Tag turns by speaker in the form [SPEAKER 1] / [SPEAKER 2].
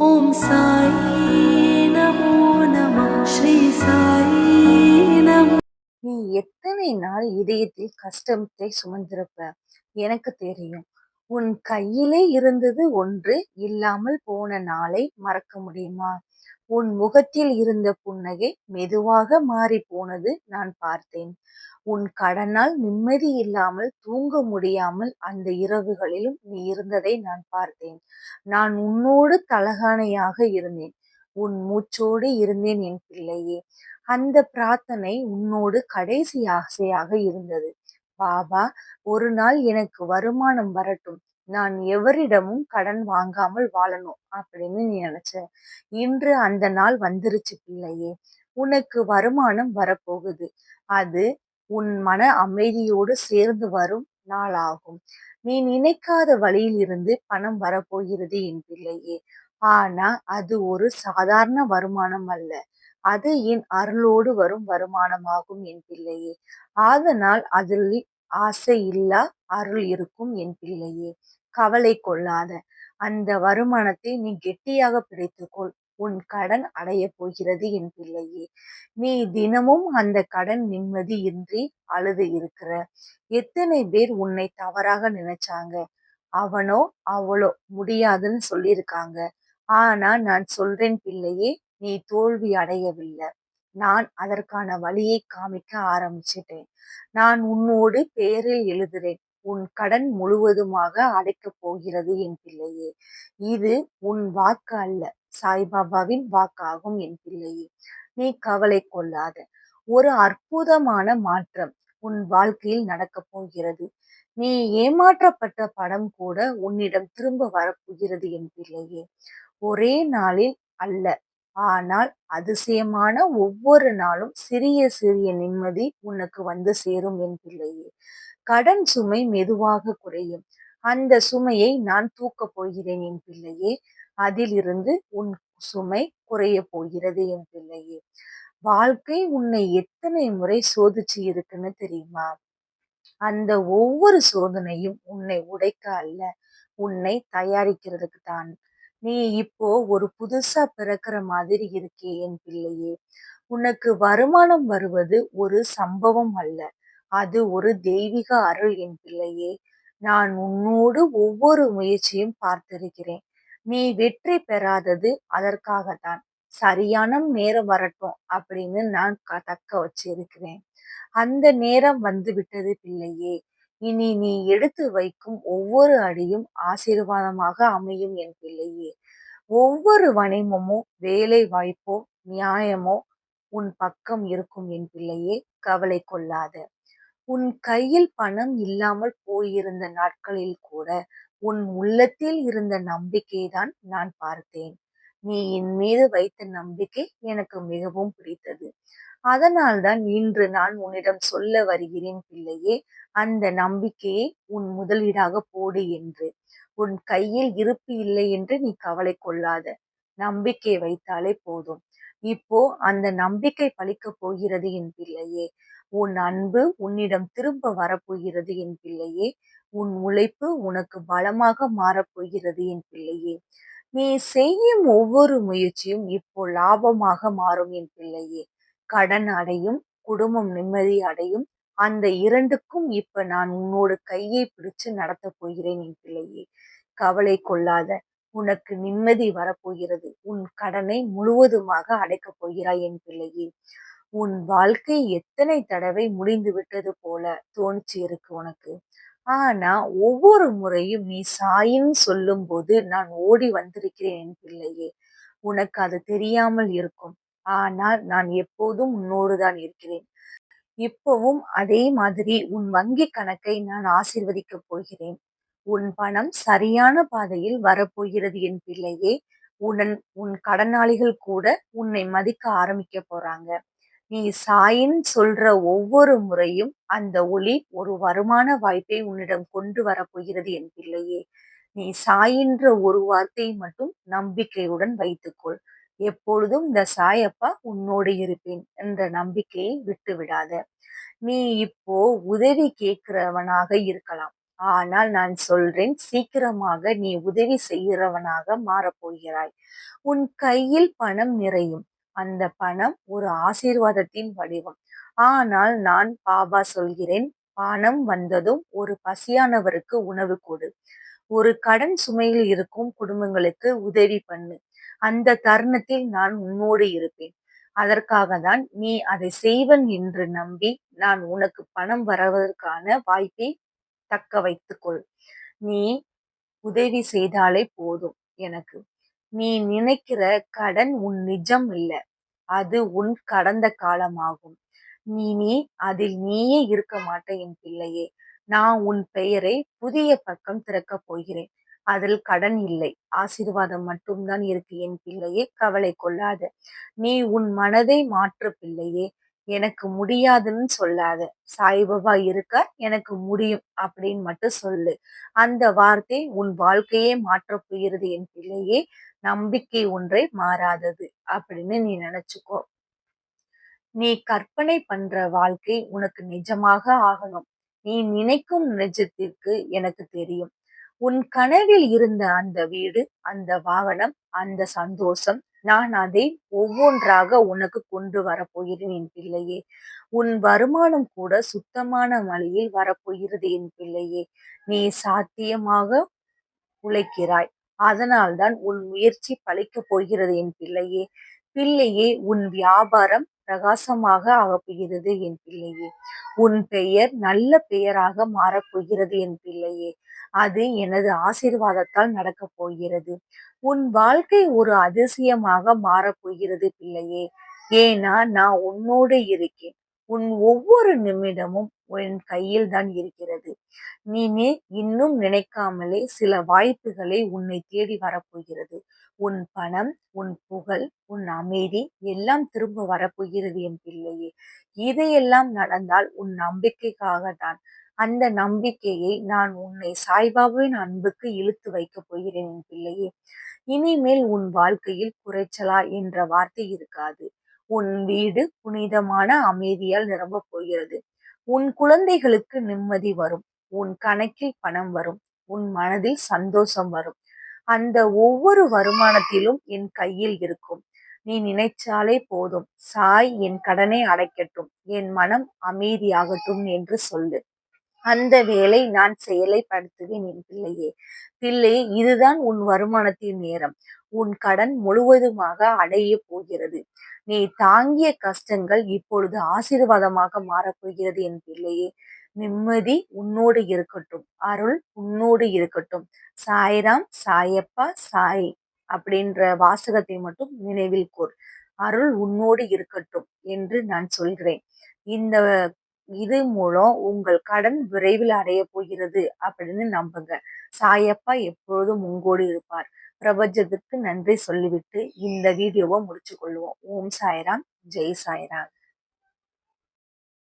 [SPEAKER 1] ஓம் சாயி நமோ நம ஸ்ரீ சாயி நமோ
[SPEAKER 2] நீ எத்தனை நாள் இதயத்தில் கஷ்டத்தை சுமந்திருப்ப? எனக்கு தெரியும். உன் கையிலே இருந்தது ஒன்று இல்லாமல் போன நாளை மறக்க முடியுமா? உன் முகத்தில் இருந்த புன்னகை மெதுவாக மாறி போனது நான் பார்த்தேன். உன் கடனால் நிம்மதி இல்லாமல் தூங்க முடியாமல் அந்த இரவுகளிலும் நீ இருந்ததை நான் பார்த்தேன். நான் உன்னோடு தலகாணையாக இருந்தேன். உன் மூச்சோடு இருந்தேன் என் பிள்ளையே. அந்த பிரார்த்தனை உன்னோடு கடைசி ஆசையாக இருந்தது. பாபா ஒரு நாள் எனக்கு வருமானம் வரட்டும். நான் எவரிடமும் கடன் வாங்காமல் வாழணும் அப்படின்னு நீ நினைச்ச. இன்று அந்த நாள் வந்துருச்சு பிள்ளையே. உனக்கு வருமானம் வரப்போகுது. அது உன் மன அமைதியோடு சேர்ந்து வரும் நாளாகும். நீ நினைக்காத வழியில் இருந்து பணம் வரப்போகிறது என் பிள்ளையே. ஆனா அது ஒரு சாதாரண வருமானம் அல்ல. அது என் அருளோடு வரும் வருமானமாகும் என் பிள்ளையே. அதனால் அதில் ஆசை இல்லா அருள் இருக்கும் என் பிள்ளையே. கவலை கொள்ளாத. அந்த வருமானத்தை நீ கெட்டியாக பிடித்துக்கொள். உன் கடன் அடைய போகிறது என் பிள்ளையே. நீ தினமும் அந்த கடன் நிம்மதி இன்றி அழுது இருக்கிற. எத்தனை பேர் உன்னை தவறாக நினைச்சாங்க? அவனோ அவளோ முடியாதுன்னு சொல்லியிருக்காங்க. ஆனா நான் சொல்றேன் பிள்ளையே நீ தோல்வி அடையவில்லை. நான் அதற்கான வழியை காமிக்க ஆரம்பிச்சிட்டேன். நான் உன்னோடு பெயரில் எழுதுறேன். உன் கடன் முழுவதுமாக அடைக்கப் போகிறது என் பிள்ளையே. இது உன் வாக்கு அல்ல. சாய்பாபாவின் வாக்காகும் என் பிள்ளையே. நீ கவலை கொள்ளாத. ஒரு அற்புதமான மாற்றம் உன் வாழ்க்கையில் நடக்கப் போகிறது. நீ ஏமாற்றப்பட்ட படம் கூட உன்னிடம் திரும்ப வரப்போகிறது என் பிள்ளையே. ஒரே நாளில் அல்ல ஆனால் அதிசயமான ஒவ்வொரு நாளும் சிறிய சிறிய நிம்மதி உனக்கு வந்து சேரும் என் பிள்ளையே. கடன் சுமை மெதுவாக குறையும். அந்த சுமையை நான் தூக்கப் போகிறேன் என் பிள்ளையே. அதிலிருந்து உன் சுமை குறைய போகிறது என் பிள்ளையே. வாழ்க்கை உன்னை எத்தனை முறை சோதிச்சு இருக்குன்னு தெரியுமா? அந்த ஒவ்வொரு சோதனையும் உன்னை உடைக்க அல்ல உன்னை தயாரிக்கிறதுக்கு தான். நீ இப்போ ஒரு புதுசா பிறக்கிற மாதிரி இருக்கே என் பிள்ளையே. உனக்கு வருமானம் வருவது ஒரு சம்பவம் அல்ல அது ஒரு தெய்வீக அருள் என் பிள்ளையே. நான் உன்னோடு ஒவ்வொரு முயற்சியும் பார்த்திருக்கிறேன். நீ வெற்றி பெறாதது அதற்காகத்தான். சரியான நேரம் வரட்டும் அப்படின்னு நான் தக்க வச்சிருக்கிறேன். அந்த நேரம் வந்து விட்டது பிள்ளையே. இனி நீ எடுத்து வைக்கும் ஒவ்வொரு அடியும் ஆசீர்வாதமாக அமையும் என் பிள்ளையே. ஒவ்வொரு வணிகமோ வேலை வாய்ப்போ நியாயமோ உன் பக்கம் இருக்கும் என் பிள்ளையே கவலை கொள்ளாத. உன் கையில் பணம் இல்லாமல் போயிருந்த நாட்களில் கூட உன் உள்ளத்தில் இருந்த நம்பிக்கைதான் நான் பார்த்தேன். நீ என் மீது வைத்த நம்பிக்கை எனக்கு மிகவும் பிடித்தது. அதனால்தான் இன்று நான் உன்னிடம் சொல்ல வருகிறேன் பிள்ளையே அந்த நம்பிக்கையை உன் முதலீடாக போடு என்று. உன் கையில் இருப்பு இல்லை என்று நீ கவலை கொள்ளாத. நம்பிக்கை வைத்தாலே போதும். இப்போ அந்த நம்பிக்கை பழிக்கப் போகிறது என் பிள்ளையே. உன் அன்பு உன்னிடம் திரும்ப வரப்போகிறது என் பிள்ளையே. உன் உழைப்பு உனக்கு பலமாக மாறப்போகிறது என் பிள்ளையே. நீ செய்யும் ஒவ்வொரு முயற்சியும் இப்போ லாபமாக மாறும் என் பிள்ளையே. கடன் அடையும் குடும்பம் நிம்மதி அடையும். அந்த இரண்டுக்கும் இப்ப நான் உன்னோட கையை பிடிச்சு நடத்த போகிறேன் என் பிள்ளையே. கவலை கொள்ளாத. உனக்கு நிம்மதி வரப்போகிறது. உன் கடனை முழுவதுமாக அடைக்கப் போகிறாய் என் பிள்ளையே. உன் வாழ்க்கை எத்தனை தடவை முடிந்து விட்டது போல தோணிச்சு இருக்கு உனக்கு? ஆனா ஒவ்வொரு முறையும் நீ சாயின்னு சொல்லும் போது நான் ஓடி வந்திருக்கிறேன் என் பிள்ளையே. உனக்கு அது தெரியாமல் இருக்கும். ஆனால் நான் எப்போதும் உன்னோடுதான் இருக்கிறேன். இப்பவும் அதே மாதிரி உன் வங்கி கணக்கை நான் ஆசிர்வதிக்க போகிறேன். உன் பணம் சரியான பாதையில் வரப்போகிறது என் பிள்ளையே. உடன் உன் கடனாளிகள் கூட உன்னை மதிக்க ஆரம்பிக்க போறாங்க. நீ சாயின் சொல்ற ஒவ்வொரு முறையும் அந்த ஒளி ஒரு வருமான வாய்ப்பை உன்னிடம் கொண்டு வரப்போகிறது என் பிள்ளையே. நீ சாயின்ற ஒரு வார்த்தையை மட்டும் நம்பிக்கையுடன் வைத்துக்கொள். எப்பொழுதும் இந்த சாயப்பா உன்னோடு இருப்பேன் என்ற நம்பிக்கையை விட்டு விடாத. நீ இப்போ உதவி கேட்கிறவனாக இருக்கலாம். ஆனால் நான் சொல்றேன் சீக்கிரமாக நீ உதவி செய்கிறவனாக மாறப்போகிறாய் உன் கையில் பணம் நிறையும். அந்த பணம் ஒரு ஆசீர்வாதத்தின் வடிவம். ஆனால் நான் பாபா சொல்கிறேன் பணம் வந்ததும் ஒரு பசியானவருக்கு உணவு கொடு. ஒரு கடன் சுமையில் இருக்கும் குடும்பங்களுக்கு உதவி பண்ணு. அந்த தருணத்தில் நான் உன்னோடு இருப்பேன். அதற்காக தான் நீ அதை செய்வன் என்று நம்பி நான் உனக்கு பணம் வரவதற்கான வாய்ப்பை தக்க வைத்துக்கொள். நீ உதவி செய்தாலே போதும் எனக்கு. நீ நினைக்கிற கடன் உன் நிஜம் இல்ல. அது உன் கடந்த காலமாகும். நீ நீ அதில் நீயே இருக்க மாட்ட என் பிள்ளையே. நான் உன் பெயரை புதிய பக்கம் திறக்கப் போகிறேன். அதில் கடன் இல்லை. ஆசீர்வாதம் மட்டும்தான் இருக்கு. என் பிள்ளையே கவலை கொள்ளாத. நீ உன் மனதை மாற்று பிள்ளையே. எனக்கு முடியாதுன்னு சொல்லாத. சாய்பாபா இருக்க எனக்கு முடியும் அப்படின்னு மட்டும் சொல்லு. அந்த வார்த்தை உன் வாழ்க்கையே மாற்றப் போகிறது என் பிள்ளையே நம்பிக்கை ஒன்றே மாறாதது அப்படின்னு நீ நினைச்சுக்கோ. நீ கற்பனை பண்ற வாழ்க்கை உனக்கு நிஜமாக ஆகணும். நீ நினைக்கும் நிஜத்திற்கு எனக்கு தெரியும். உன் கனவில் இருந்த அந்த வீடு அந்த வாகனம் அந்த சந்தோஷம் நான் அதை ஒவ்வொன்றாக உனக்கு கொண்டு வரப்போகிறேன் என் பிள்ளையே. உன் வருமானம் கூட சுத்தமான வழியில் வரப்போகிறது என் பிள்ளையே. நீ சாத்தியமாக உழைக்கிறாய். அதனால்தான் உன் முயற்சி பழிக்கப் போகிறது என் பிள்ளையே. பிள்ளையே உன் வியாபாரம் பிரகாசமாக ஆகப்போகிறது என் பிள்ளையே. உன் பெயர் நல்ல பெயராக மாறப்போகிறது என் பிள்ளையே. அது எனது ஆசீர்வாதத்தால் நடக்கப் போகிறது. உன் வாழ்க்கை ஒரு அதிசயமாக மாறப்போகிறது பிள்ளையே. ஏன்னா நான் உன்னோடு இருக்கேன். உன் ஒவ்வொரு நிமிடமும் உன் கையில் தான் இருக்கிறது. நீ இன்னும் நினைக்காமலே சில வாய்ப்புகளை உன்னை தேடி வரப்போகிறது உன் பணம் உன் புகழ் உன் அமைதி எல்லாம் திரும்ப வரப்போகிறது என் பிள்ளையே. இதையெல்லாம் நடந்தால் உன் நம்பிக்கைக்காக தான் அந்த நம்பிக்கையை நான் உன்னை சாய்பாபாவின் அன்புக்கு இழுத்து வைக்கப் போகிறேன் என் பிள்ளையே. இனிமேல் உன் வாழ்க்கையில் குறைச்சலா என்ற வார்த்தை இருக்காது. உன் வீடு புனிதமான அமைதியால் நிரம்பப் போகிறது. உன் குழந்தைகளுக்கு நிம்மதி வரும். உன் கணக்கில் பணம் வரும். உன் மனதில் சந்தோஷம் வரும். அந்த ஒவ்வொரு வருமானத்திலும் என் கையில் இருக்கும். நீ நினைச்சாலே போதும். சாய் என் கடனை அடைக்கட்டும். என் மனம் அமைதியாகட்டும் என்று சொல்லு. அந்த வேலை நான் செயலைப்படுத்துவேன் என் பிள்ளையே. பிள்ளை இதுதான் உன் வருமானத்தின் நேரம். உன் கடன் முழுவதுமாக அடைய போகிறது. நீ தாங்கிய கஷ்டங்கள் இப்பொழுது ஆசீர்வாதமாக மாறப்போகிறது என் பிள்ளையே. நிம்மதி உன்னோடு இருக்கட்டும். அருள் உன்னோடு இருக்கட்டும். சாய்ராம் சாயப்பா சாய் அப்படின்ற வாசகத்தை மட்டும் நினைவில் கூர் அருள் உன்னோடு இருக்கட்டும் என்று நான் சொல்கிறேன். இந்த இது மூலம் உங்கள் கடன் விரைவில் அடைய போகிறது அப்படின்னு நம்புங்க. சாயப்பா எப்பொழுதும் உங்கோடு இருப்பார். பிரபஞ்சத்துக்கு நன்றி சொல்லிவிட்டு இந்த வீடியோவை முடிச்சு கொள்வோம் ஓம் சாய்ராம். ஜெய் சாய்ராம்.